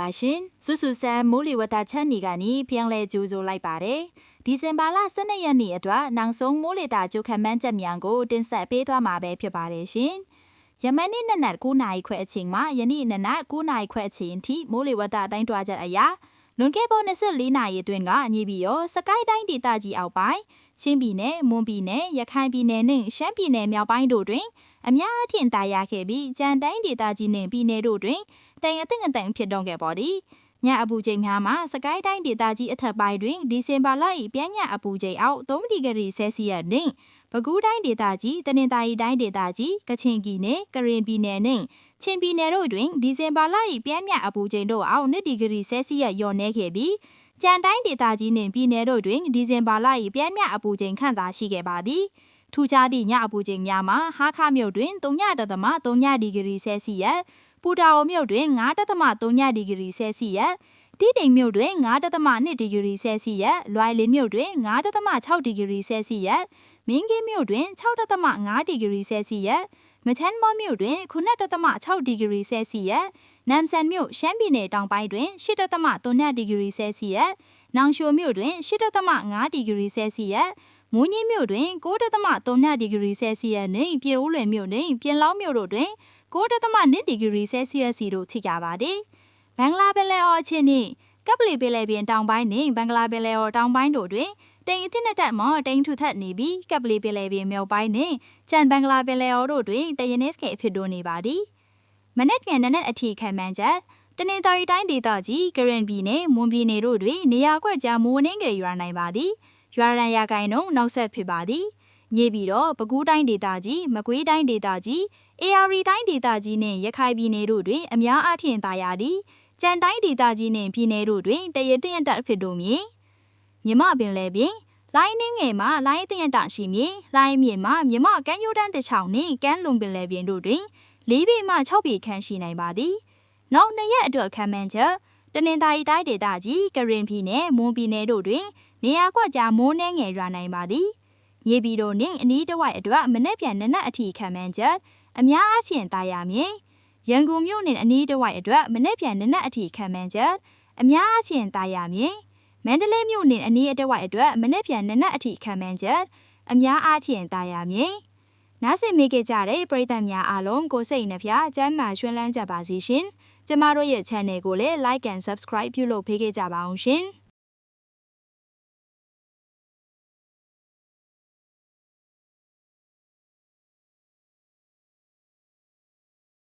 ပါရှင်စုစုဆန်းမိုးလေဝသချက်နေကနေပြန်လဲကြိုးစိုးလိုက်ပါတယ်ဒီဇင်ဘာလ12ရက်နေ့အတွက်နောက်ဆုံးမိုးလေဝသကြိုးခန့်မှန်းချက်များကိုတင်ဆက်ပေးသွားမှာပဲဖြစ်ပါတယ်ရှင်ယမန်နေ့နနက်9နာရီခွဲအချိန်မှာယနေ့နနက်9နာရီခွဲအချိန်ထိမိုးလေဝသအတိုင်းတွားချက်အရာလွန်ခဲ့ပေါ်24နာရီအတွင်းကညီပြီးရောစကိုင်းတိုင်းဒေသကြီးအောက်ပိုင်းချင်းပြည်နယ်မွန်ပြည်နယ်ရခိုင်ပြည်နယ်နဲ့ရှမ်းပြည်နယ်မြောက်ပိုင်းတို့တွင်အများအထင်သာရခဲ့ပြီးကြံတိုင်းဒေသကြီးနှင့်ပြည်နယ်တို့တွင် တိုင်အသင့်အတန်ဖြစ်တော့ခဲ့ပါသည်ညအပူချိန်များမှာစကိုင်းတိုင်းဒေသကြီးအထက်ပိုင်းတွင်ဒီဇင်ဘာလ၏ပြန်ညအပူချိန်အောက်3ဒီဂရီဆဲလ်စီယပ်နှင့်ပဲခူးတိုင်းဒေသကြီးတနင်္သာရီတိုင်းဒေသကြီးကချင်ပြည်နယ်ကရင်ပြည်နယ်နှင့်ချင်းပြည်နယ်တို့တွင်ဒီဇင်ဘာလ၏ပြန်ညအပူချိန်တို့အောက်2ဒီဂရီဆဲလ်စီယပ်လျော့နည်းခဲ့ပြီးကြံတိုင်းဒေသကြီးနှင့်ပြည်နယ်တို့တွင်ဒီဇင်ဘာလ၏ပြန်မြအပူချိန်ခန့်သာရှိခဲ့ပါသည်ထူးခြားသည့်ညအပူချိန်များမှာဟာခမြို့တွင်3.3ဒီဂရီဆဲလ်စီယပ် ပူတာအိုမြို့တွင်9.3ဒီဂရီဆဲလ်စီယပ်တိတိမ်မြို့တွင်9.2ဒီဂရီဆဲလ်စီယပ်လွိုင်လင်းမြို့တွင်9.6ဒီဂရီဆဲလ်စီယပ်မင်းကင်းမြို့တွင်6.5ဒီဂရီဆဲလ်စီယပ်မချမ်းမောမြို့တွင်9.6ဒီဂရီဆဲလ်စီယပ်နမ်ဆန်မြို့ရှမ်းပြည်နယ်တောင်ပိုင်းတွင်8.3ဒီဂရီဆဲလ်စီယပ်နောင်ရှိုမြို့တွင်8.5ဒီဂရီဆဲလ်စီယပ်မွန်းကြီးမြို့တွင်9.3ဒီဂရီဆဲလ်စီယပ်နှင့်ပြည်ရိုးလွယ်မြို့နှင့်ပြင်လောင်းမြို့တို့တွင် 9.2ဒီဂရီဆဲလ်စီယပ်စီတို့ထိကြပါသည်။ဘင်္ဂလားပင်လယ်အော်အချင်းနှင့်ကပလီပင်လယ်ပြင်တောင်ပိုင်းနှင့်ဘင်္ဂလားပင်လယ်အော်တောင်ပိုင်းတို့တွင်တိမ်အသစ်နှစ်တက်မှတိမ်ထူထပ်နေပြီးကပလီပင်လယ်ပြင်မြောက်ပိုင်းနှင့်ကျန်ဘင်္ဂလားပင်လယ်အော်တို့တွင်တယနစ်ကေအဖြစ်တို့နေပါသည်။မနက်ဖြန်နနက်အထီခံမှန်းချက်တနင်္သာရီတိုင်းဒေသကြီးကရင်ပြည်နယ်မွန်ပြည်နယ်တို့တွင်နေရာကွက်ကြားမိုးနှင်းကြရွာနိုင်ပါသည်။ရွာရန်ရာကိုင်နှုန်းနောက်ဆက်ဖြစ်ပါသည်။ညပြီးတော့ပဲခူးတိုင်းဒေသကြီးမကွေးတိုင်းဒေသကြီး AR တိုင်းဒေသကြီးနှင့်ရခိုင်ပြည်နယ်တို့တွင်အများအားဖြင့်သာယာသည်။ကြံတိုင်းဒေသကြီးနှင့်ပြည်နယ်တို့တွင်တရတရတက်ဖြစ်တို့မြင်။မြမပင်လည်းပင်လိုင်းနှင်းငယ်မှာလိုင်းတရတရှိမြေလိုင်းမြင့်မှာမြမကမ်းရိုးတန်းတစ်ချောင်းနှင့်ကမ်းလွန်ပင်လည်းပင်တို့တွင်၄ပေမှ၆ပေခန့်ရှိနိုင်ပါသည်။နောက်နှစ်ရက်အတွက်ခံမှန်းချက်တနင်္သာရီတိုင်းဒေသကြီးကရင်ပြည်နယ်မွန်ပြည်နယ်တို့တွင် နေရာကွက်ကြားမိုးနှဲငယ်ရွာနိုင်ပါသည်ရေပြည်တို့နှင့်အနီးတစ်ဝိုက်အတွက်မနေ့ပြန်နနက်အထိခံမှန်းချက် အများအားဖြင့်တာယာမြင်ရန်ကုန်မြို့နှင့်အနီးတစ်ဝိုက်အတွက်မနေ့ပြန်နနက်အထိခံမှန်းချက်အများအားဖြင့်တာယာမြင်မန္တလေးမြို့နှင့်အနီးတစ်ဝိုက်အတွက်မနေ့ပြန်နနက်အထိခံမှန်းချက်အများအားဖြင့်တာယာမြင်နားဆင်မိခဲ့ကြတဲ့ပရိသတ်များအားလုံးကိုစိတ်နှဖျားကျမ်းမာရွှင်လန်းကြပါစေရှင်။ကျမတို့ရဲ့ channel ကိုလည်း like and subscribe ပြုလုပ်ပေးခဲ့ကြပါအောင်ရှင်။